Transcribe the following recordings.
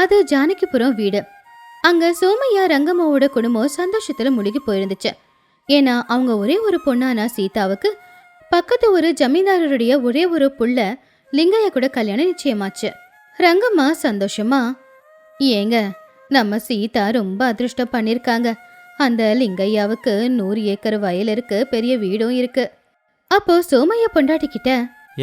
அது ஜானகிபுரம் வீடு. அங்க சோமையா ரங்கம்மாவோட குடும்பம் சந்தோஷத்துல முழுகி போயிருந்துச்சு. ஏன்னா அவங்க ஒரே ஒரு பொண்ணான சீதாவுக்கு பக்கத்து ஒரு ஜமீன்தாரருடைய ஒரே ஒரு புள்ள லிங்கையா கூட கல்யாணம் நிச்சயமாச்சு. ரங்கம்மா சந்தோஷமா ஏங்க நம்ம சீதா ரொம்ப அதிர்ஷ்டம் பண்ணிருக்காங்க. அந்த லிங்கையாவுக்கு நூறு ஏக்கர் வயல் இருக்கு பெரிய வீடும் இருக்கு. அப்போ சோமையா பொண்டாட்டி கிட்ட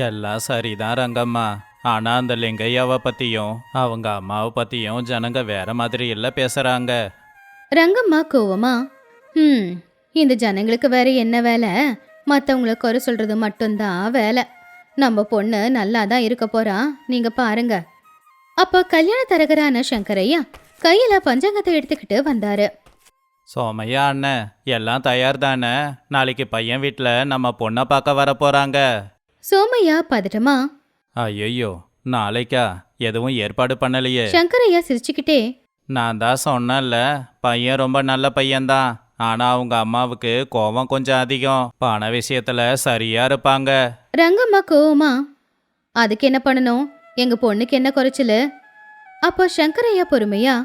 எல்லாம் சரிதான் ரங்கம்மா. ஆனா அந்த லிங்கையாவை பத்தியும் அவங்க அம்மாவை பத்தியும் ஜனங்க வேற மாதிரி இல்ல பேசுறாங்க. ரங்கம்மா கோவமா ம் இந்த ஜனங்களுக்கு வேற என்ன வேலை? மற்றவங்கள குறை சொல்றது மட்டும்தான் வேலை. நம்ம பொண்ணு நல்லா தான் இருக்க போறா. நீங்க பாருங்க. அப்போ கல்யாண தரகரான சங்கரையா கையில பஞ்சாங்கத்தை எடுத்துக்கிட்டு வந்தாரு. சோமையா அண்ணன் எல்லாம் தயார் தானே நாளைக்கு பையன் வீட்டில் நம்ம பொண்ணை பார்க்க வர போறாங்க. சோமையா பதட்டமா ஐயோ நாளைக்கா? எதுவும் ஏற்பாடு பண்ணலையே. சங்கரையா சிரிச்சுக்கிட்டே நான் தான் சொன்னேன்ல பையன் ரொம்ப நல்ல பையன்தான். ஆனா அவங்க அம்மாவுக்கு கோபம் கொஞ்சம் அதிகம். பண விஷயத்துல சரியா இருப்பாங்க. ரங்கம்மா கோவமா அதுக்கு என்ன பண்ணணும்? எங்க பொண்ணுக்கு என்ன குறைச்சலு? அப்போ சங்கரையா பொறுமையா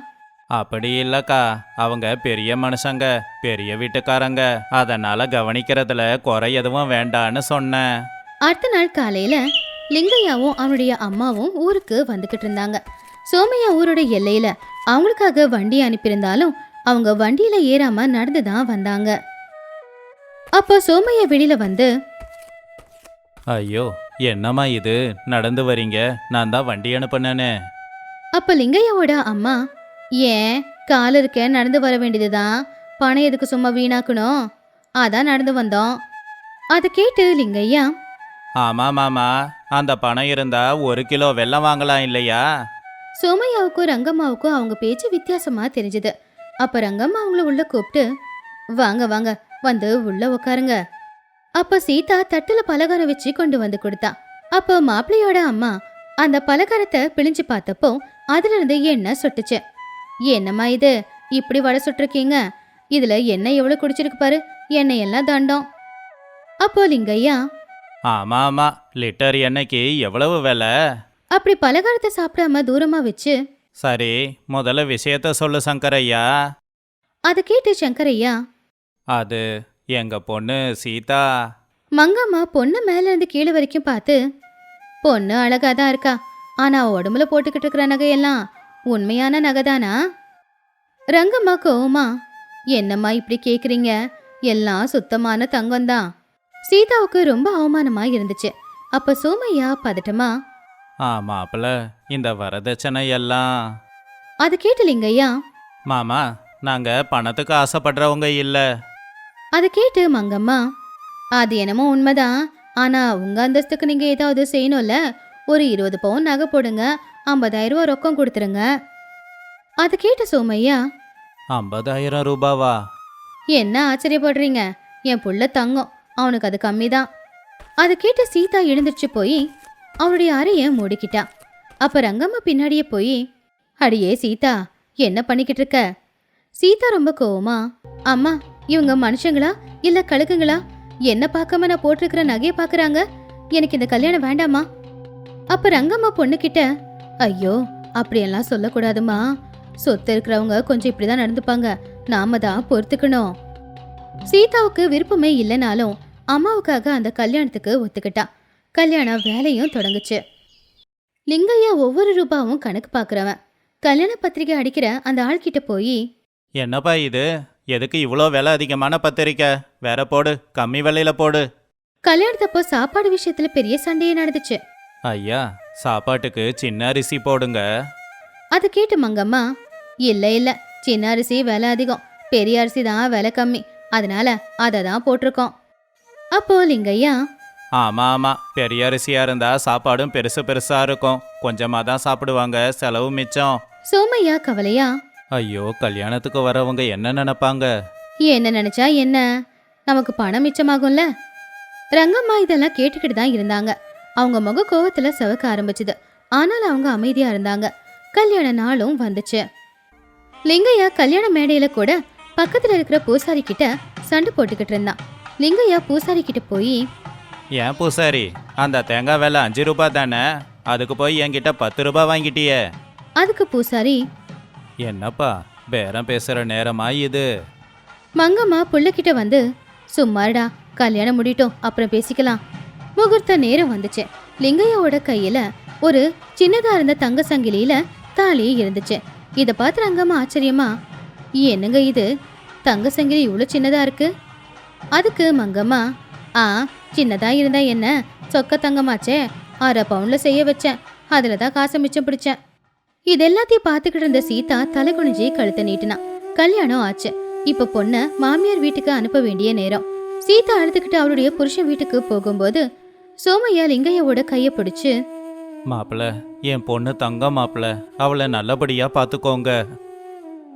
அப்படி இல்லக்கா. அவங்க பெரிய மனுஷங்க பெரிய வீட்டுக்காரங்க. அதனால கவனிக்கிறதுல குறை எதுவும் வேண்டான்னு சொன்னேன். அடுத்த நாள் காலையில லிங்கையாவும் அவனுடைய அம்மாவும் ஊருக்கு வந்துகிட்டு இருந்தாங்க. சோமையா ஊரோட எல்லையில அவங்களுக்காக வண்டி அனுப்பியிருந்தாலும் அவங்க வண்டியில ஏறாம நடந்து தான் வந்தாங்க. அப்போ சோமையா வெளியில வந்து ஐயோ என்னம்மா இது? நடந்து வரீங்க. நான் தான் வண்டி அனுப்புனேனே. அப்ப லிங்கையாவோட அம்மா ஏன்? கால் இருக்க நடந்து வர வேண்டியதுதான். பணம் எதுக்கு சும்மா வீணாக்கணும்? அதான் நடந்து வந்தோம். அதை கேட்டு லிங்கையா ஆமா மாமா அந்த பணம் இருந்தா ஒரு கிலோ வெள்ளம் வாங்கலாம் இல்லையா? சோமையாவுக்கும் ரங்கம்மாவுக்கும் அவங்க பேச்சு வித்தியாசமா தெரிஞ்சது. அப்ப ரங்கம்மா அவங்கள உள்ள கூப்பிட்டு வாங்க வாங்க வந்து உள்ள உட்காருங்க அப்ப சீதா தட்டுல பலகாரம் வச்சு கொண்டு வந்து கொடுத்தா. அப்போ மாப்பிள்ளையோட அம்மா அந்த பலகாரத்தை பிழிஞ்சு பார்த்தப்போ அதுல இருந்து எண்ணெய் சொட்டுச்சு. என்னம்மா இது? இப்படி வடை சுட்டிருக்கீங்க? இதுல எண்ணெய் எவ்வளவு குடிச்சிருக்கு பாரு எண்ணெய் எல்லாம் தண்டம். அப்போ லிங்கையா ஆமா ஆமா லிட்டர் எண்ணெய்க்கு எவ்வளவு விலை? அப்படி பலகாரத்தை சாப்பிடாம தூரமா வச்சு. சரி முதல்ல விஷயத்த சொல்லு சங்கரையா அதை கேட்டு சங்கரையா அது எங்க பொண்ணு சீதா. மங்கம்மா பொண்ணு மேல இருந்து கீழே வரைக்கும் பார்த்து பொண்ணு அழகா தான் இருக்கா. ஆனா உடம்புல போட்டுக்கிட்டு இருக்கிற நகையெல்லாம் உண்மையான நகைதானா? ரங்கம்மா கோவமா என்னம்மா இப்படி கேக்குறீங்க? எல்லாம் சுத்தமான தங்கம்தான். சீதாவுக்கு ரொம்ப அவமானமா இருந்துச்சு. அப்ப சோமையா பதட்டமா ஆ மாப்பிள இந்த வரதட்சணை எல்லாம். அதை கேட்டு லிங்கையா மாமா நாங்க பணத்துக்கு ஆசைப்படுறவங்க இல்ல. அதை கேட்டு மங்கம்மா அது என்னமோ உண்மைதான் ஆனா உங்க அந்தஸ்துக்கு நீங்க ஏதாவது செய்யணும்ல? ஒரு இருபது பவுன் நகை போடுங்க ஐம்பதாயிரம் ரூபா ரொக்கம் கொடுத்துருங்க. அதை கேட்ட சோமையா ஐம்பதாயிரம் ரூபாவா? என்ன ஆச்சரியப்படுறீங்க? என் புள்ள தங்கம். அவனுக்கு அது கம்மி தான் அதை கேட்டு சீதா எழுந்திருச்சு போய் அவனுடைய அறைய மூடிக்கிட்டா. அப்ப ரங்கம்மா பின்னாடியே போய் அடியே சீதா என்ன பண்ணிக்கிட்டு இருக்க? சீதா ரொம்ப கோவமா அம்மா இவங்க மனுஷங்களா இல்ல கழுகுங்களா? என்ன பார்க்காம நான் போட்டிருக்கிற நகையை பார்க்குறாங்க? எனக்கு இந்த கல்யாணம் வேண்டாமா? அப்ப ரங்கம்மா பொண்ணுக்கிட்ட ஐயோ அப்படியெல்லாம் சொல்லக்கூடாதுமா. சொத்து இருக்கிறவங்க கொஞ்சம் இப்படிதான் நடந்துப்பாங்க. நாம தான் பொறுத்துக்கணும். சீதாவுக்கு விருப்பமே இல்லைனாலும் அம்மாவுக்காக அந்த கல்யாணத்துக்கு ஒத்துக்கிட்டா. கல்யாணம் வேலையும் தொடங்குச்சு. லிங்கையா ஒவ்வொரு ரூபாவும் கணக்கு பார்க்கறவன். கல்யாண பத்திரிக்கை அடிக்கிற அந்த ஆள்கிட்ட போய் என்னப்பா இது? எதுக்கு இவ்வளோ விலை அதிகமான பத்திரிக்கை? வேற போடு கம்மி விலையில போடு. கல்யாணத்தப்போ சாப்பாடு விஷயத்துல பெரிய சண்டையே நடந்துச்சு. ஐயா சாப்பாட்டுக்கு சின்ன அரிசி போடுங்க. அதை கேட்டு மங்கம்மா இல்ல இல்ல சின்ன அரிசி விலை அதிகம். பெரிய அரிசி தான் விலை கம்மி. அதனால அதை தான் போட்டிருக்கோம். அப்போ லிங்கையா ஆமா ஆமா பெரிய அரிசியா இருந்தா சாப்பாடும் பெருசு பெருசா இருக்கும். கொஞ்சமா தான் சாப்பிடுவாங்க செலவு மிச்சம். சோமையா கவலையா? ஐயோ கல்யாணத்துக்கு வரவங்க என்ன நினைப்பாங்க? என்ன நினைச்சா என்ன? நமக்கு பணம் மிச்சமாகும்ல? ரங்கம்மா இதெல்லாம் கேட்டுக்கிட்டு தான் இருந்தாங்க. அவங்க முக கோவத்துல சிவக்க ஆரம்பிச்சுது. ஆனால் அவங்க அமைதியா இருந்தாங்க. கல்யாண நாளும் வந்துச்சு. லிங்கையா கல்யாண மேடையில கூட பக்கத்துல இருக்கிற பூசாரி கிட்ட சண்டை போட்டுக்கிட்டு இருந்தான். லிங்கையா பூசாரி கிட்ட போய் ஏன் பூசாரி? அந்த தேங்காய் விலை அஞ்சு ரூபாய் தானே? அதுக்கு போய் என்கிட்ட பத்து ரூபாய் வாங்கிட்டியே. அதுக்கு பூசாரி என்னப்பா பேரம் பேசுற நேரமா இது. மங்கம்மா புள்ளக்கிட்ட வந்து சும்மாடா கல்யாணம் முடியட்டும் அப்புறம் பேசிக்கலாம். முகூர்த்த நேரம் வந்துச்சு. லிங்கையாவோட கையில ஒரு சின்னதா இருந்த தங்க சங்கிலியில தாலி இருந்துச்சு. இத பார்த்து ரங்கம்மா ஆச்சரியமா என்னங்க இது? தங்க சங்கிலி இவ்வளோ சின்னதா இருக்கு. அதுக்கு மங்கம்மா ஆ சின்னதா இருந்தா என்ன? சொக்க தங்கமாச்சே? அரை பவுன்ல செய்ய வச்சேன். அதுல தான் காசை மிச்சம் பிடிச்சேன். இது எல்லாத்தையும் பார்த்துக்கிட்டு இருந்த சீதா தலை குனிஞ்சி கழுத்தை நீட்டினா. கல்யாணம் ஆச்சு. இப்ப பொண்ண மாமியார் வீட்டுக்கு அனுப்ப வேண்டிய நேரம். சீதா அழுதுகிட்டு அவளுடைய புருஷன் வீட்டுக்கு போகும்போது சோமையா லிங்கையாவோட கைய பிடிச்சு மாப்பிள என் பொண்ணு தங்க மாப்பிள. அவளை நல்லபடியா பார்த்துக்கோங்க.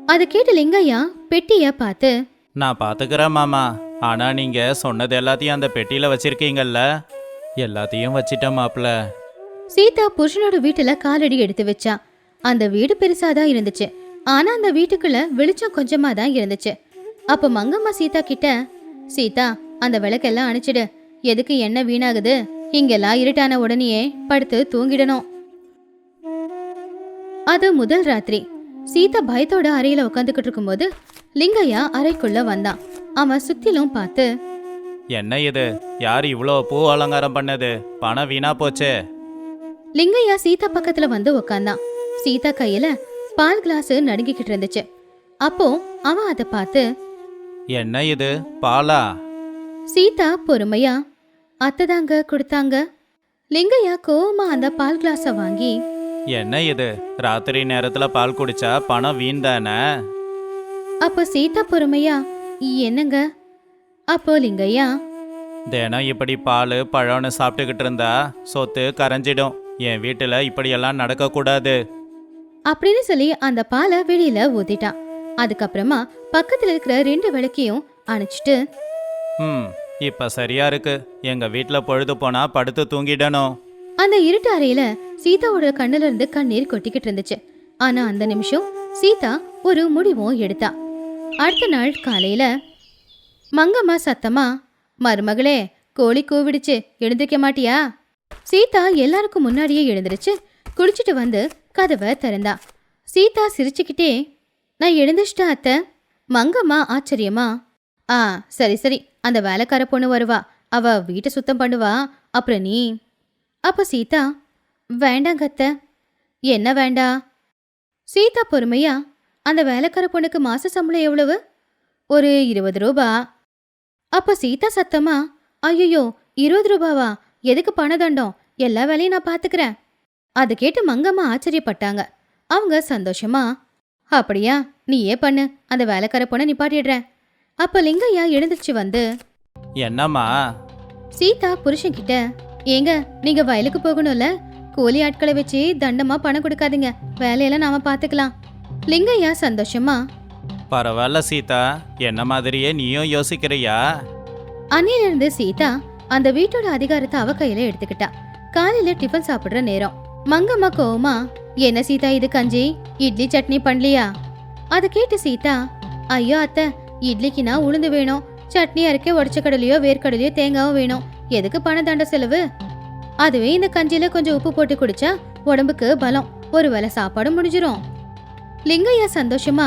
அதை கேட்டு லிங்கையா பெட்டிய பார்த்து நான் பார்த்துக்கிறேன் மாமா. ஆனா நீங்க சொன்னது எல்லாத்தையும் அந்த பெட்டியில வச்சிருக்கீங்கல்ல? எல்லாத்தையும் வச்சிட்டேன் மாப்ள சீதா புருஷனோட வீட்டுல காலடி எடுத்து வச்சா. அந்த வீடு பெருசாதான் இருந்துச்சு. ஆனா அந்த வீட்டுக்குள்ள வெளிச்சம் கொஞ்சமா தான் இருந்துச்சு. அப்ப மங்கம்மா சீதா கிட்ட சீதா அந்த விளக்கெல்லாம் அணைச்சிடு. எதுக்கு என்ன வீணாகுது? இங்கெல்லாம் இருட்டான உடனேயே படுத்து தூங்கிடணும். அது முதல் ராத்திரி. சீதா பயத்தோட அறையில உட்காந்துக்கிட்டு இருக்கும்போது லிங்கையா அறைக்குள்ள வந்தான் அவன் சுத்திலும் பார்த்து என்ன இது? யார் இவ்வளோ பூ அலங்காரம் பண்ணது? பணம் வீணா போச்சே. லிங்கையா சீதா பக்கத்துல வந்து உக்காந்தான். சீதா கையில பால் கிளாஸ் நடுங்கிக்கிட்டு இருந்துச்சு. அப்போ அவன் அதை பார்த்து என்ன இது? பாலா? சீதா பொறுமையா? அத்தைதாங்க கொடுத்தாங்க. லிங்கையா கோவமா அந்த பால் கிளாஸ வாங்கி என்ன இது? ராத்திரி நேரத்துல பால் குடிச்சா பணம் வீண் தானே? அப்போ சீதா பொறுமையா என்னங்க? அப்போ லிங்கையா தினம் இப்படி பால் பழம்னு சாப்பிட்டுக்கிட்டு இருந்தா சொத்து கரைஞ்சிடும். என் வீட்டில் இப்படியெல்லாம் நடக்கக்கூடாது. அப்படின்னு சொல்லி அந்த பாலை வெளியில ஊத்திட்டான் அதுக்கப்புறமா பக்கத்துல இருக்கிற ரெண்டு விளக்கையும் அணைச்சிட்டு ம் இப்போ சரியா இருக்கு. எங்க வீட்டில் பொழுது போனா படுத்து தூங்கிடணும். அந்த இருட்டு அறையில சீதாவோட கண்ணுல இருந்து கண்ணீர் கொட்டிக்கிட்டு இருந்துச்சு. ஆனா அந்த நிமிஷம் சீதா ஒரு முடிவும் எடுத்தா. அடுத்த நாள் காலையில மங்கம்மா சத்தமா மருமகளே கோழி கூவிடுச்சு எழுந்திருக்க மாட்டியா? சீதா எல்லாருக்கும் முன்னாடியே எழுந்திருச்சு குளிச்சுட்டு வந்து கதவை திறந்தா. சீதா சிரிச்சுக்கிட்டே நான் எழுந்திரிச்சிட்டேன் அத்தை. மங்கம்மா ஆச்சரியமா? ஆ சரி சரி அந்த வேலைக்கார பொண்ணு வருவா. அவ வீட்டை சுத்தம் பண்ணுவா. அப்புறம் நீ? அப்போ சீதா வேண்டாங்க அத்தை. என்ன வேண்டா? சீதா பொறுமையா அந்த வேலைக்கார பொண்ணுக்கு மாச சம்பளம் எவ்வளவு? ஒரு இருபது ரூபா. அப்ப சீதா சத்தமா ஐயோ இருபது ரூபாவா? எதுக்கு பணதண்டம் எல்லா வேலையும் நான் பாத்துக்கிறேன். அதை கேட்டு மங்கம்மா ஆச்சரியப்பட்டாங்க. அவங்க சந்தோஷமா அப்படியா நீயே பண்ணு அந்த வேலைக்கார பொண்ணை நிப்பாட்டிடுறேன். அப்ப லிங்கையா எழுந்திருச்சு வந்து என்னம்மா? சீதா புருஷன் கிட்ட ஏங்க நீங்க வயலுக்கு போகணும்ல? கூலி ஆட்களை வச்சு தண்டமா பணம் கொடுக்காதீங்க. வேலையெல்லாம் நாம பாத்துக்கலாம். லிங்கையா சந்தோஷமா? பரவாயில்ல சீதா. என்ன மாதிரியே நீயும் யோசிக்கிறியா? அன்னையிலிருந்து சீதா அந்த வீட்டோட அதிகாரத்தை அவ கையில எடுத்துக்கிட்டா. காலையில டிஃபன் சாப்பிடுற நேரம். மங்கம்மா கோவமா என்ன சீதா இது கஞ்சி? இட்லி சட்னி பண்ணலையா? அதை கேட்டு சீதா ஐயோ அத்தை இட்லிக்குனா உளுந்து வேணும். சட்னி அரைக்க உடச்ச கடலையோ வேர்க்கடலையோ தேங்காவும் வேணும். எதுக்கு பண தண்ட செலவு? அதுவே இந்த கஞ்சியில கொஞ்சம் உப்பு போட்டு குடிச்சா உடம்புக்கு பலம். ஒரு வேளை சாப்பாடு முடிஞ்சிரும். லிங்கையா சந்தோஷமா?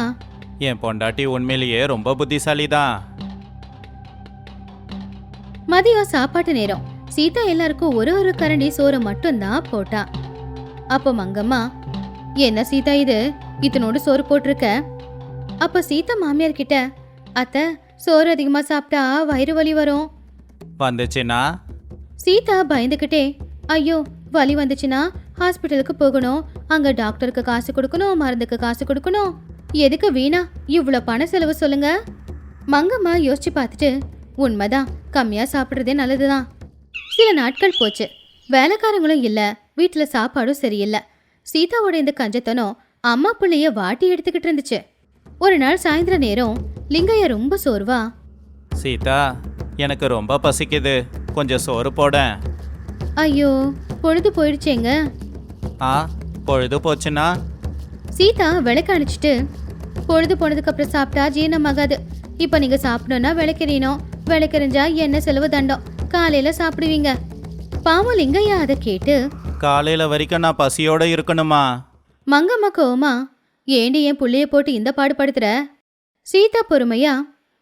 என் பொண்டாட்டி உண்மையிலேயே ரொம்ப புத்திசாலி தான் மதியம் சாப்பாட்டு நேரம். சீதா எல்லாருக்கும் ஒரு ஒரு கரண்டி சோறு மட்டும்தான் போட்டா. அப்போ மங்கம்மா என்ன சீதா இது? இத்தனோடு சோறு போட்டிருக்க? அப்போ சீதா மாமியார் கிட்ட அத்தை சோறு அதிகமா சாப்பிட்டா வயிறு வலி வரும். வந்துச்சுன்னா? சீதா பயந்துக்கிட்டே ஐயோ வலி வந்துச்சுன்னா? ஹாஸ்பிட்டலுக்கு போகணும். அங்க டாக்டருக்கு காசு கொடுக்கணும் மருந்துக்கு காசு கொடுக்கணும். எதுக்கு வீணா? இவ்வளோ பண செலவு சொல்லுங்க. மங்கம்மா யோசிச்சு பார்த்துட்டு உண்மைதான். கம்மியா சாப்பிட்றதே நல்லதுதான். சில நாட்கள் போச்சு. வேலைக்காரங்களும் இல்ல. வீட்டுல சாப்பாடும் சரியில்லை. சீதாவோட இந்த கஞ்சத்தனம் அம்மா பிள்ளைய வாட்டி எடுத்துக்கிட்டு இருந்துச்சு. ஒரு நாள் சாயந்தர நேரம் லிங்கையா ரொம்ப சோர்வா சீதா எனக்கு ரொம்ப பசிக்குது. கொஞ்சம் சோறு போடேன் ஐயோ பொழுது போயிடுச்சேங்க. ஆ பொழுது போச்சுன்னா சீதா விளக்கு அணைச்சிட்டு பொழுது போனதுக்கு அப்புறம் சாப்பிட்டா ஜீரணமாகாது. இப்போ நீங்க சாப்பிடணும்னா விளக்கெறியணும் விளக்கெறிஞ்சா என்ன செலவு தண்டம். காலையில சாப்பிடுவீங்க. பாவம் லிங்கையா அதை கேட்டு? காலையில் வரைக்கும் நான் பசியோடு இருக்கணுமா? மங்கம்மா கோவமா ஏண்டி என் புள்ளைய போட்டு இந்த பாடுபடுத்துற? சீதா பொறுமையா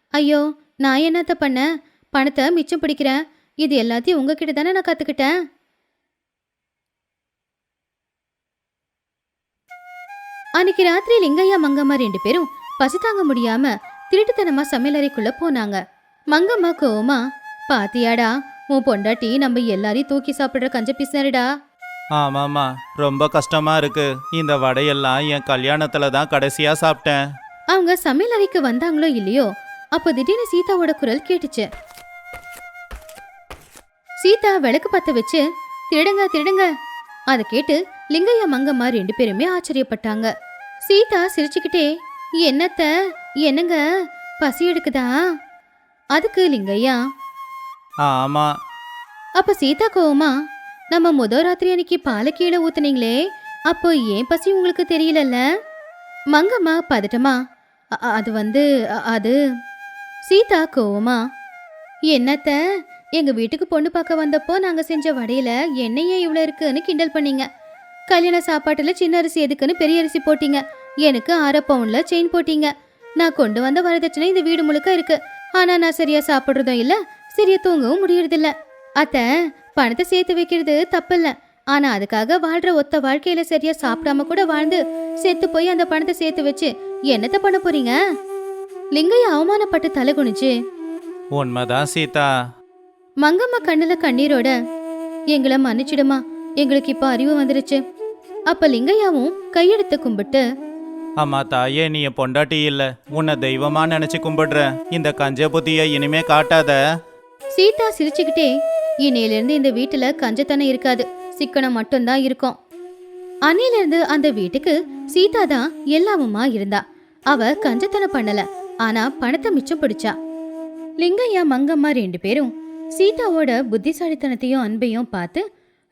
ஐயோ நான் என்னத்த பண்ண பணத்தை மிச்சம் பிடிக்கிறேன். இது எல்லாத்தையும் உங்ககிட்ட தானே நான் கத்துக்கிட்டேன்? அன்னைக்கு ராத்திரி லிங்கையா மங்கம்மா ரெண்டு பேரும் பசி தாங்க முடியாம திருட்டுத்தனமா சமையலறைக்குள்ள போனாங்க. மங்கம்மா கோவமா பாத்தியாடா உன் பொண்டாட்டி நம்ம எல்லாரையும் தூக்கி சாப்பிடுற கஞ்ச பிசினருடா ஆமாம்மா ரொம்ப கஷ்டமா இருக்கு. இந்த வடையெல்லாம் என் கல்யாணத்துல தான் கடைசியா சாப்பிட்டேன். அவங்க சமையல் அறைக்கு வந்தாங்களோ இல்லையோ அப்போ திடீர்னு சீதாவோட குரல் கேட்டுச்சு. சீதா விளக்கு பத்த வச்சு திருடுங்க திருடுங்க அதை கேட்டு லிங்கையா மங்கம்மா ரெண்டு பேருமே ஆச்சரியப்பட்டாங்க. சீதா சிரிச்சுக்கிட்டே என்னத்த என்னங்க? பசி எடுக்குதா? அதுக்கு லிங்கையா. ஆமா. அப்ப சீதா கோவமா நம்ம முத ராத்திரி அன்னைக்கு பாலை கீழே ஊத்துனீங்களே அப்போ ஏன் பசி உங்களுக்கு தெரியலல்ல? மங்கம்மா பதட்டமா "அ- அ- அது வந்து அது. சீதா கோவமா என்னத்த எங்க வீட்டுக்கு பொண்ணு பார்க்க வந்தப்போ நாங்க செஞ்ச வடையில எண்ணெயே இவ்வளோ இருக்குன்னு கிண்டல் பண்ணீங்க? கல்யாண சாப்பாட்டுல சின்ன அரிசி எதுக்குன்னு பெரிய அரிசி போட்டீங்க. எனக்கு அரை பவுன்ல செயின் போட்டீங்க. நான் கொண்டு வந்த வரதட்சணை இந்த வீடு முழுக்க இருக்கு. ஆனா நான் சரியா சாப்பிடுறதும் இல்ல சரியா தூங்கவும் முடியறதில்ல. அத்த பணத்தை சேர்த்து வைக்கிறது தப்பில்ல. ஆனா அதுக்காக வாழ்ற ஒத்த வாழ்க்கையில சரியா சாப்பிடாம கூட வாழ்ந்து செத்து போய் அந்த பணத்தை சேர்த்து வச்சு என்னத்த பண்ண போறீங்க? லிங்கைய அவமானப்பட்டு தலை குனிச்சு உண்மைதான் சீதா. மங்கம்மா கண்ணுல கண்ணீரோட எங்களை மன்னிச்சிடுமா? எங்களுக்கு இப்ப அறிவு வந்துருச்சு. அப்ப லிங்கையாவும் கையெடுத்து கும்பிட்டு அம்மா தாயே நீ என் பொண்டாட்டி இல்ல. உன்னை தெய்வமா நினைச்சு கும்பிடுறேன் இந்த கஞ்ச புத்திய இனிமே காட்டாத. சீதா சிரிச்சுக்கிட்டே இன்னையிலிருந்து இந்த வீட்டுல கஞ்சத்தனம் இருக்காது. சிக்கனம் மட்டும்தான் இருக்கும். அன்னையிலிருந்து அந்த வீட்டுக்கு சீதா தான் எல்லாமுமா இருந்தா. அவ கஞ்சத்தனம் பண்ணல. ஆனா பணத்தை மிச்சம் பிடிச்சா. லிங்கையா மங்கம்மா ரெண்டு பேரும் சீதாவோட புத்திசாலித்தனத்தையும் அன்பையும் பார்த்து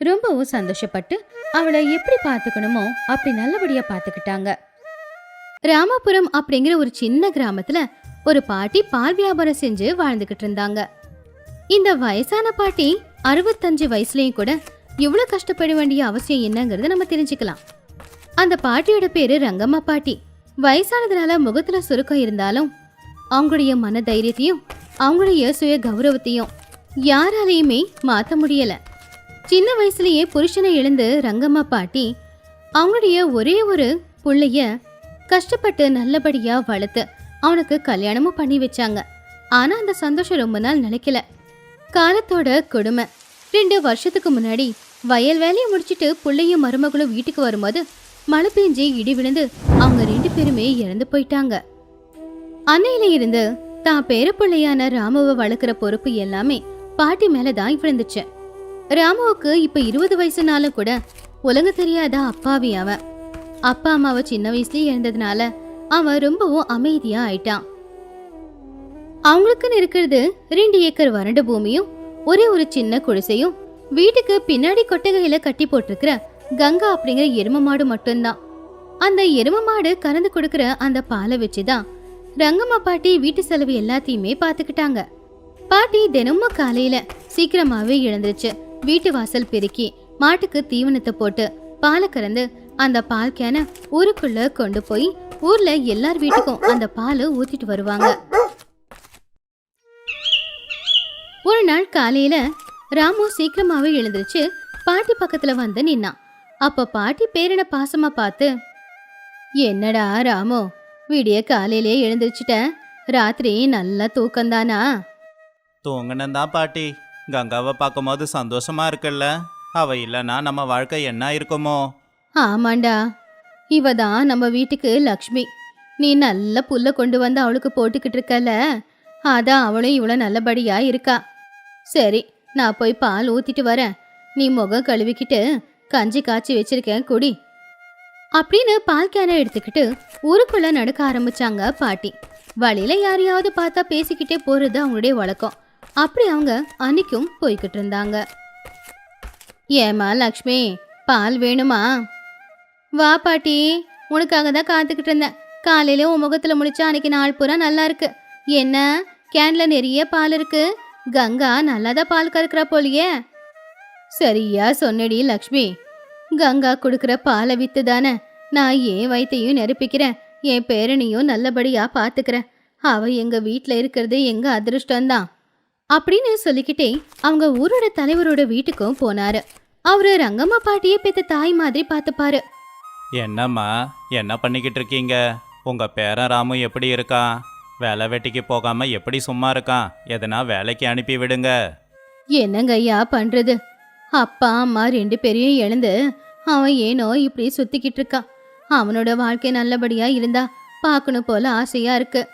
ரொம்பவும் சந்தோஷப்பட்டு அவளை எப்படி பார்த்துக்கணுமோ அப்படி நல்லபடியா பார்த்துக்கிட்டாங்க. ராமபுரம் அப்படிங்கிற ஒரு சின்ன கிராமத்துல ஒரு பாட்டி பால் வியாபாரம் செஞ்சு வாழ்ந்துகிட்டு இருந்தாங்க. இந்த வயசான பாட்டி அறுபத்தஞ்சு வயசுலயும் கூட இவ்வளவு கஷ்டப்பட வேண்டிய அவசியம் என்னங்கறத நம்ம தெரிஞ்சுக்கலாம். அந்த பாட்டியோட பேரு ரங்கம்மா பாட்டி. வயசானதுனால முகத்துல சுருக்கம் இருந்தாலும் அவங்களுடைய மன தைரியத்தையும் அவங்களுடைய சுய கௌரவத்தையும் யாராலையுமே மாத்த முடியலை. சின்ன வயசுலயே புருஷனை இழந்து ரங்கம்மா பாட்டி அவங்களுடைய ஒரே ஒரு புள்ளைய கஷ்டப்பட்டு நல்லபடியா வளர்த்து அவனுக்கு கல்யாணமும் பண்ணி வச்சாங்க. ஆனா அந்த சந்தோஷம் ரொம்ப நாள் நினைக்கல காலத்தோட கொடுமை. ரெண்டு வருஷத்துக்கு முன்னாடி வயல் வேலையை முடிச்சிட்டு புள்ளையும் மருமகளும் வீட்டுக்கு வரும்போது மழை பெஞ்சு இடி விழுந்து அவங்க ரெண்டு பேருமே இறந்து போயிட்டாங்க. அன்னையில இருந்து தான் பேர பிள்ளையான ராமுவை வளர்க்குற பொறுப்பு எல்லாமே பாட்டி மேலதான் விழுந்துச்சு. ராமுவுக்கு இப்ப இருபது வயசுனாலும் கூட உலக தெரியாத அப்பாவி அவன். அப்பா அம்மாவை சின்ன வயசுலயே இருந்ததுனால அவன் ரொம்பவும் அமைதியா ஆயிட்டான். அவங்களுக்குன்னு இருக்கிறது ரெண்டு ஏக்கர் வறண்ட பூமியும் ஒரே ஒரு சின்ன குடிசையும் வீட்டுக்கு பின்னாடி கொட்டகையில கட்டி போட்டிருக்கிற கங்கா அப்படிங்கிற எரும மாடு மட்டும்தான். அந்த எரும மாடு கறந்து கொடுக்கிற அந்த பாலை வச்சுதான் ரங்கம்மா பாட்டி வீட்டு செலவு எல்லாத்தையுமே பாத்துக்கிட்டாங்க பாட்டி தினமும் காலையில சீக்கிரமாவே எழுந்துருச்சு. வீட்டு வாசல் பெருக்கி மாட்டுக்கு தீவனத்தை போட்டு பாலை கறந்து அந்த பால் கேன ஊருக்குள்ள கொண்டு போய் ஊர்ல எல்லார் வீட்டுக்கும் அந்த பாலை ஊத்திட்டு வருவாங்க. ஒரு நாள் காலையில ராமு சீக்கிரமாவே எழுந்திருச்சு பாட்டி பக்கத்துல வந்து நின்னான் அப்ப பாட்டி பேரனை பாசமா பார்த்து என்னடா ராமு விடிய காலையிலே எழுந்திருச்சுட்ட. ராத்திரி நல்லா தூக்கம்தானா? தூங்கினந்தான் பாட்டி. கங்காவை பார்க்கும்போது சந்தோஷமா இருக்குல்ல? அவ இல்லைன்னா நம்ம வாழ்க்கை என்ன இருக்குமோ ஆமாண்டா. இவ தான் நம்ம வீட்டுக்கு லக்ஷ்மி. நீ நல்ல புல்ல கொண்டு வந்து அவளுக்கு போட்டுக்கிட்டு இருக்கல? அதான் அவளும் இவ்வளோ நல்லபடியா இருக்கா. சரி நான் போய் பால் ஊத்திட்டு வரேன். நீ முகம் கழுவிக்கிட்டு கஞ்சி காய்ச்சி வச்சிருக்கேன் குடி. அப்படின்னு பால் கேனை எடுத்துக்கிட்டு ஊருக்குள்ள நடக்க ஆரம்பிச்சாங்க பாட்டி. வழியில யாரையாவது பார்த்தா பேசிக்கிட்டே போறது அவங்களுடைய வழக்கம். அப்படி அவங்க அன்னைக்கும் போய்கிட்டு இருந்தாங்க. ஏமா லக்ஷ்மி பால் வேணுமா? வா பாட்டி உனக்காக தான் காத்துக்கிட்டு இருந்தேன். காலையில உன் முகத்துல முடிச்சா அன்னைக்கு நாள் பூரா நல்லா இருக்கு. என்ன கேன்ல நிறைய பால் இருக்கு? கங்கா நல்லாதான் பால் கறக்குறா போலியே. சரியா சொன்னடி லக்ஷ்மி. கங்கா கொடுக்குற பாலை வித்து தானே நான் ஏன் வயிற்றையும் நெருப்பிக்கிறேன். என் பேரனையும் நல்லபடியா பார்த்துக்கிறேன் அவ எங்க வீட்டில் இருக்கிறது எங்க அதிர்ஷ்டம்தான். அப்படின்னு சொல்லிக்கிட்டே அவங்க ஊரோட தலைவரோட வீட்டுக்கும் போனாரு. அவரு ரங்கம்மா பாட்டியே பெத்த தாய் மாதிரி பார்த்துப்பாரு. என்னம்மா என்ன பண்ணிக்கிட்டு இருக்கீங்க? உங்க பேரன் ராமு எப்படி இருக்கான்? வேலை வெட்டிக்கு போகாம எப்படி சும்மா இருக்கான்? எதனா வேலைக்கு அனுப்பி விடுங்க. என்னங்க ஐயா பண்றது? அப்பா அம்மா ரெண்டு பேரையும் இழந்து அவன் ஏனோ இப்படி சுத்திக்கிட்டு இருக்கான். அவனோட வாழ்க்கை நல்லபடியா இருந்தா பார்க்கணும் போல ஆசையா இருக்கு.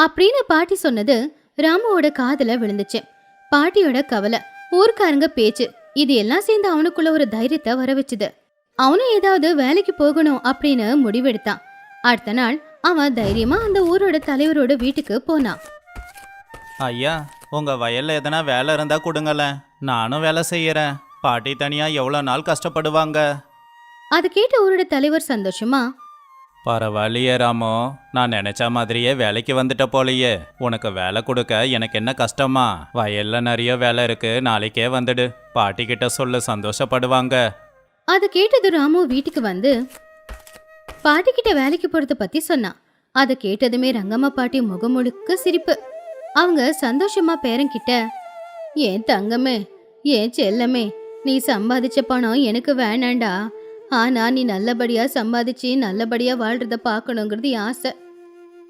அப்படின்னு பாட்டி சொன்னது ராமுவோட காதுல விழுந்துச்சு. பாட்டியோட கவலை ஊர்க்காரங்க பேச்சு இது எல்லாம் சேர்ந்து அவனுக்குள்ள ஒரு தைரியத்தை வர வச்சுது. அவனும் ஏதாவது வேலைக்கு போகணும் அப்படின்னு முடிவெடுத்தான். அடுத்த நாள் அவன் தைரியமா அந்த ஊரோட தலைவரோட வீட்டுக்கு போனான். ஐயா உங்க வயல்ல எதனா வேலை இருந்தா கொடுங்களேன் நானும் வேலை செய்யறேன். பாட்டி தனியா எவ்வளோ நாள் கஷ்டப்படுவாங்க? அதை கேட்ட ஊரோட தலைவர் சந்தோஷமா பரவாயில்லையே ராமு. நான் நினைச்ச மாதிரியே வேலைக்கு வந்துட்ட போலையே. உனக்கு வேலை கொடுக்க எனக்கு என்ன கஷ்டமா? வயல்ல நிறைய வேலை இருக்கு. நாளைக்கே வந்துடு. பாட்டி கிட்ட சொல்லு சந்தோஷப்படுவாங்க. அதை கேட்டது ராமு வீட்டுக்கு வந்து பாட்டிக்கிட்ட வேலைக்கு போறத பத்தி சொன்னான் அதை கேட்டதுமே ரங்கம்மா பாட்டி முகம் முழுக்க சிரிப்பு. அவங்க சந்தோஷமா பேரன்கிட்ட ஏன் தங்கமே? ஏன் செல்லமே? நீ சம்பாதிச்ச பணம் எனக்கு வேணாண்டா. ஆனா நீ நல்லபடியா சம்பாதிச்சு நல்லபடியா வாழ்றத பார்க்கணுங்கிறது ஆசை.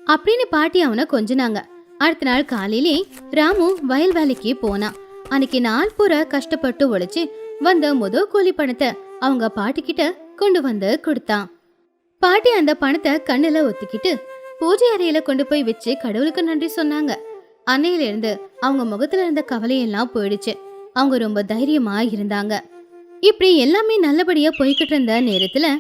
அப்படின்னு பாட்டி அவனை கொஞ்சினாங்க. அடுத்த நாள் காலையிலே ராமு வயல் வேலைக்கு போனான். அன்னைக்கு நாள் பூரா கஷ்டப்பட்டு உழைச்சி வந்த முத கூலி பணத்தை அவங்க பாட்டிக்கிட்ட கொண்டு வந்து கொடுத்தான். பாட்டி அந்த பணத்தை கண்ணுல ஒத்திக்கிட்டு பூஜை அறையில கொண்டு போய் வச்சு கடவுளுக்கு நன்றி சொன்னாங்க. அன்னையில இருந்து அவங்க முகத்துல இருந்த கவலையெல்லாம் போயிடுச்சு. அவங்க ரொம்ப தைரியமா இருந்தாங்க. இப்படி எல்லாமே நல்லபடியாக போய்கிட்டு இருந்த நேரத்தில்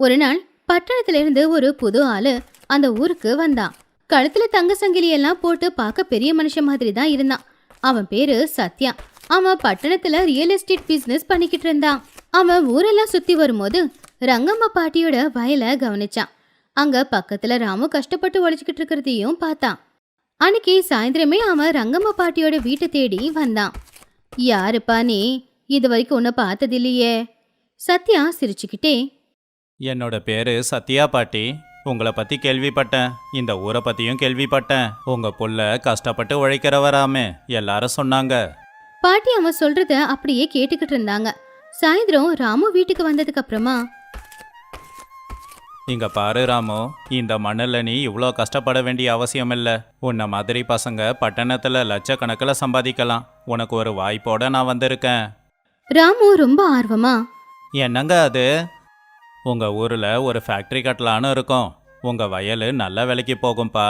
ஒரு நாள் பட்டணத்திலிருந்து ஒரு புது ஆள் அந்த ஊருக்கு வந்தான். கழுத்தில் தங்க சங்கிலியெல்லாம் போட்டு பார்க்க பெரிய மனுஷன் மாதிரி தான் இருந்தான். அவன் பேரு சத்யா. அவன் பட்டணத்தில் ரியல் எஸ்டேட் பிஸ்னஸ் பண்ணிக்கிட்டு இருந்தான். அவன் ஊரெல்லாம் சுற்றி வரும்போது ரங்கம்மா பாட்டியோட வயலை கவனிச்சான். அங்கே பக்கத்தில் ராமு கஷ்டப்பட்டு உழைச்சிக்கிட்டு இருக்கிறதையும் பார்த்தான். அன்னைக்கு சாயந்தரமே அவன் ரங்கம்மா பாட்டியோட வீட்டை தேடி வந்தான். யாருப்பா நீ? இது வரைக்கும் உன்னை பார்த்ததில்லையே. சத்யா சிரிச்சுக்கிட்டே என்னோட பேரு சத்யா பாட்டி. உங்களை பத்தி கேள்விப்பட்டேன். இந்த ஊரை பத்தியும் கேள்விப்பட்டேன். உங்க புள்ள கஷ்டப்பட்டு உழைக்கிறவராமே எல்லாரும் சொன்னாங்க. பாட்டி அவன் சொல்றத அப்படியே கேட்டுக்கிட்டு இருந்தாங்க. சாயந்தரம் ராமு வீட்டுக்கு வந்ததுக்கு அப்புறமா இங்க பாரு ராமு இந்த மண்ணில் நீ இவ்வளோ கஷ்டப்பட வேண்டிய அவசியம் இல்லை. உன்னை மாதிரி பசங்க பட்டணத்தில் லட்சக்கணக்கில் சம்பாதிக்கலாம். உனக்கு ஒரு வாய்ப்போட நான் வந்திருக்கேன். ராமு ரொம்ப ஆர்வமா என்னங்க அது? உங்க ஊர்ல ஒரு ஃபேக்டரி கட்டலான்னு இருக்கோம். உங்க வயல் நல்ல விலைக்கு போகும்பா.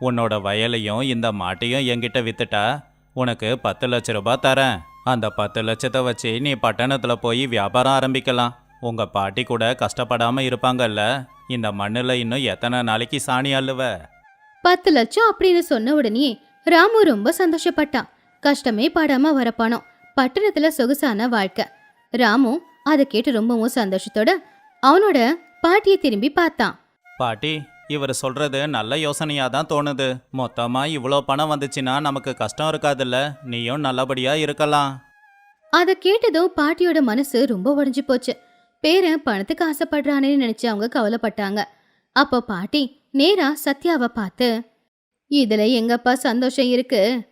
உன்னோட வயலையும் இந்த மாட்டையும் என்கிட்ட வித்துட்டா உனக்கு பத்து லட்ச ரூபாய் தரேன். அந்த பத்து லட்சத்தை வச்சு நீ பட்டணத்துல போய் வியாபாரம் ஆரம்பிக்கலாம். உங்க பாட்டி கூட கஷ்டப்படாம இருப்பாங்கல்ல? இந்த மண்ணுல இன்னும் எத்தனை நாளைக்கு சாணி அள்ளுவ? பத்து லட்சம் அப்படின்னு சொன்ன உடனே ராமு ரொம்ப சந்தோஷப்பட்டான். கஷ்டமே பாடாம வர பணம் பட்டணத்துல சொகுசான வாழ்க்கை. ராமு அதை கேட்டு ரொம்பவும் சந்தோஷத்தோட அவனோட பாட்டியை திரும்பி பார்த்தான். பாட்டி இவர் சொல்றது நல்ல யோசனையா தான் தோணுது. மொத்தமா இவ்வளோ பணம் வந்துச்சுன்னா நமக்கு கஷ்டம் இருக்காதுல்ல. நீயும் நல்லபடியா இருக்கலாம். அதை கேட்டதும் பாட்டியோட மனசு ரொம்ப உடைஞ்சு போச்சு. பேரன் பணத்துக்கு ஆசைப்படுறானேன்னு நினைச்சு அவங்க கவலைப்பட்டாங்க. அப்போ பாட்டி நேரா சத்யாவை பார்த்து இதுல எங்கப்பா சந்தோஷம் இருக்கு?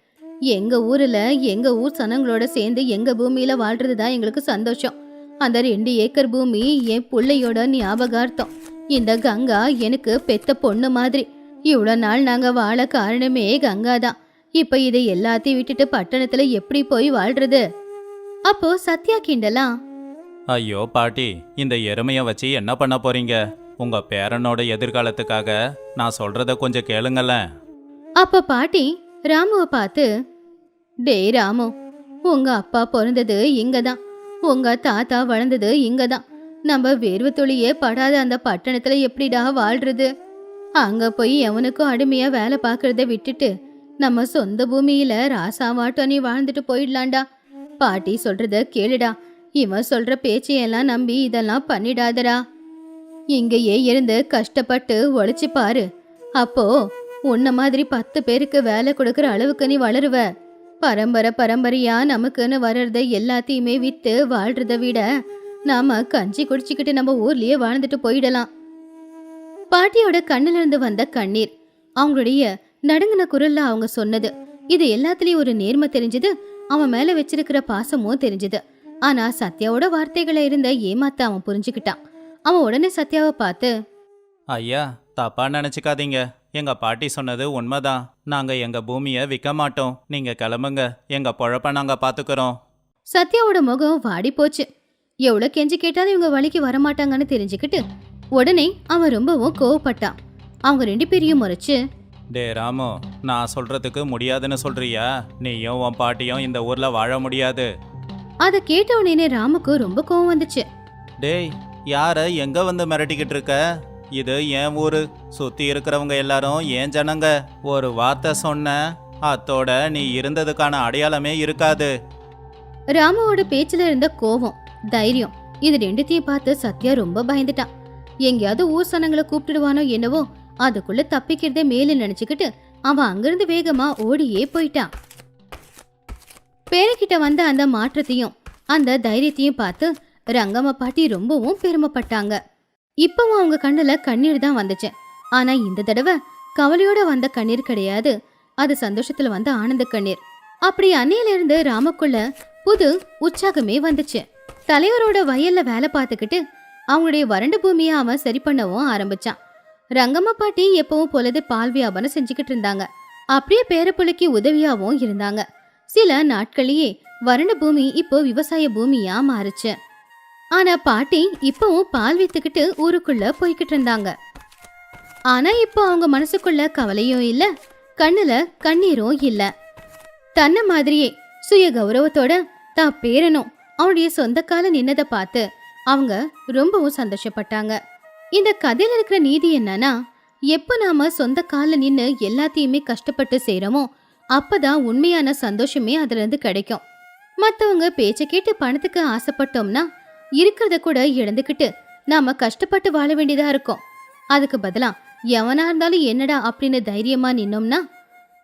எங்க ஊர்ல எங்க ஊர் சனங்களோட சேர்ந்து எங்க பூமியில வாழ்றது தான் எங்களுக்கு சந்தோஷம். அந்த ரெண்டு ஏக்கர் பூமி என் பிள்ளையோட ஞாபகார்த்தம். இந்த கங்கா எனக்கு பெத்த பொண்ணு மாதிரி. இவ்வளோ நாள் நாங்க வாழ காரணமே கங்கா தான் இப்ப இதை எல்லாத்தையும் விட்டுட்டு பட்டணத்துல எப்படி போய் வாழ்றது? அப்போ சத்யா கிண்டலாம். ஐயோ பாட்டி இந்த எருமையை வச்சு என்ன பண்ண போறீங்க? உங்க பேரனோட எதிர்காலத்துக்காக நான் சொல்றத கொஞ்சம் கேளுங்களேன். அப்ப பாட்டி ராமுவை பார்த்து டேய் ராமு உங்க அப்பா பிறந்தது இங்க தான் உங்க தாத்தா வளர்ந்தது இங்க தான் நம்ம வேர்வு துளியே படாத அந்த பட்டணத்துல எப்படிடா வாழ்றது? அங்க போய் எவனுக்கும் அடிமையா வேலை பார்க்கறத விட்டுட்டு நம்ம சொந்த பூமியில ராசாவாட்டம் நீ வாழ்ந்துட்டு போயிடலாம்டா. பாட்டி சொல்றத கேளுடா. இவன் சொல்ற பேச்சையெல்லாம் நம்பி இதெல்லாம் பண்ணிடாதடா. இங்கேயே இருந்து கஷ்டப்பட்டு உழைச்சு பாரு. அப்போ உன்ன மாதிரி பத்து பேருக்கு வேலை கொடுக்கற அளவுக்கு நீ வளருவ. பரம்பரை பரம்பரையா நமக்குன்னு வர்றத எல்லாத்தையுமே வித்து வாழ்றத விட நாம கஞ்சி குடிச்சுக்கிட்டு நம்ம ஊர்லயே வாழ்ந்துட்டு போயிடலாம். பாட்டியோட கண்ணுல இருந்து வந்த கண்ணீர் அவங்களுடைய நடுங்கின குரல்ல அவங்க சொன்னது. இது எல்லாத்துலயும் ஒரு நேர்மை தெரிஞ்சது அவன் மேல வச்சிருக்கிற பாசமும் தெரிஞ்சது. ஆனா சத்யாவோட வார்த்தைகளை இருந்த ஏமாத்த அவன் புரிஞ்சுக்கிட்டான். அவன் உடனே சத்யாவை பார்த்து ஐயா தப்பா நினச்சிக்காதீங்க. எங்க பாட்டி சொன்னது உண்மைதான். நாங்க எங்க பூமியை விற்க மாட்டோம். நீங்க கிளம்புங்க. எங்க பொழப்ப நாங்க பாத்துக்கிறோம். சத்யாவோட முகம் வாடி போச்சு. எவ்வளவு கெஞ்சி கேட்டாலும் இவங்க வழிக்கு வரமாட்டாங்கன்னு தெரிஞ்சுக்கிட்டு உடனே அவன் ரொம்பவும் கோவப்பட்டான். அவங்க ரெண்டு பேரையும் முறைச்சு டே ராமு நான் சொல்றதுக்கு முடியாதுன்னு சொல்றியா? நீயும் உன் பாட்டியும் இந்த ஊர்ல வாழ முடியாது. அதை கேட்ட உடனே ராமுக்கு ரொம்ப கோவம் வந்துச்சு. டேய் யார எங்க வந்து மிரட்டிக்கிட்டு இருக்க? இது என் ஊரு. சுற்றி இருக்கிறவங்க எல்லாரும் ஏன் ஜனங்க? ஒரு வார்த்தை சொன்ன அத்தோட நீ இருந்ததுக்கான அடையாளமே இருக்காது. ராமுவோட பேச்சில் இருந்த கோவம் தைரியம் இது ரெண்டுத்தையும் பார்த்து சத்யா ரொம்ப பயந்துட்டான். எங்கேயாவது ஊர் சனங்களை கூப்பிட்டுடுவானோ என்னவோ அதுக்குள்ள தப்பிக்கிறதே மேலே நினச்சிக்கிட்டு அவன் அங்கிருந்து வேகமா ஓடியே போயிட்டான். பேரக்கிட்ட வந்த அந்த மாற்றத்தையும் அந்த தைரியத்தையும் பார்த்து ரங்கம்மா பாட்டி ரொம்பவும் பெருமைப்பட்டாங்க. இப்பவும் அவங்க கண்ணுல கண்ணீர் தான் வந்துச்சு. ஆனா இந்த தடவை கவலையோட வந்த கண்ணீர் கிடையாது. அது சந்தோஷத்துல வந்த ஆனந்த கண்ணீர். அப்படி அன்னையிலிருந்து ராமக்குள்ள புது உற்சாகமே வந்துச்சு. தலைவரோட வயல்ல வேலை பார்த்துக்கிட்டு அவங்களுடைய வறண்ட பூமியை அவன் சரி பண்ணவும் ஆரம்பிச்சான். ரங்கம்மா பாட்டி எப்பவும் பொழுது பால் வியாபாரம் செஞ்சுக்கிட்டு இருந்தாங்க. அப்படியே பேரப்புள்ளைக்கு உதவியாகவும் இருந்தாங்க. சில நாட்களையே வறண்ட பூமி இப்போ விவசாய பூமியா மாறுச்சு. ஆனா பாட்டி இப்பவும் பால் வித்துக்கிட்டு ஊருக்குள்ள போய்கிட்டு இருந்தாங்க. ஆனா இப்போ அவங்க மனசுக்குள்ள கவலையும் இல்ல கண்ணுல கண்ணீரும் இல்ல. தன்னை மாதிரியே சுய கௌரவத்தோட தான் பேரனும் அவனுடைய சொந்த கால நின்னதை பார்த்து அவங்க ரொம்பவும் சந்தோஷப்பட்டாங்க. இந்த கதையில இருக்கிற நீதி என்னன்னா எப்ப நாம சொந்த கால நின்று எல்லாத்தையுமே கஷ்டப்பட்டு செய்யறோமோ அப்பதான் உண்மையான சந்தோஷமே அதுல இருந்து கிடைக்கும். மத்தவங்க பேச்சை கேட்டு பணத்துக்கு ஆசைப்பட்டோம்னா இருக்கிறத கூட இழந்துக்கிட்டு நாம கஷ்டப்பட்டு வாழ வேண்டியதா இருக்கும். அதுக்கு பதிலா எவனா இருந்தாலும் என்னடா அப்படின்னு தைரியமா நின்னோம்னா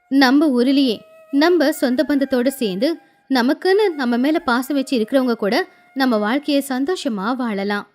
நம்ம ஊரிலேயே நம்ம சொந்த பந்தத்தோட சேர்ந்து நமக்குன்னு நம்ம மேல பாசம் வச்சு இருக்கிறவங்க கூட நம்ம வாழ்க்கையை சந்தோஷமா வாழலாம்.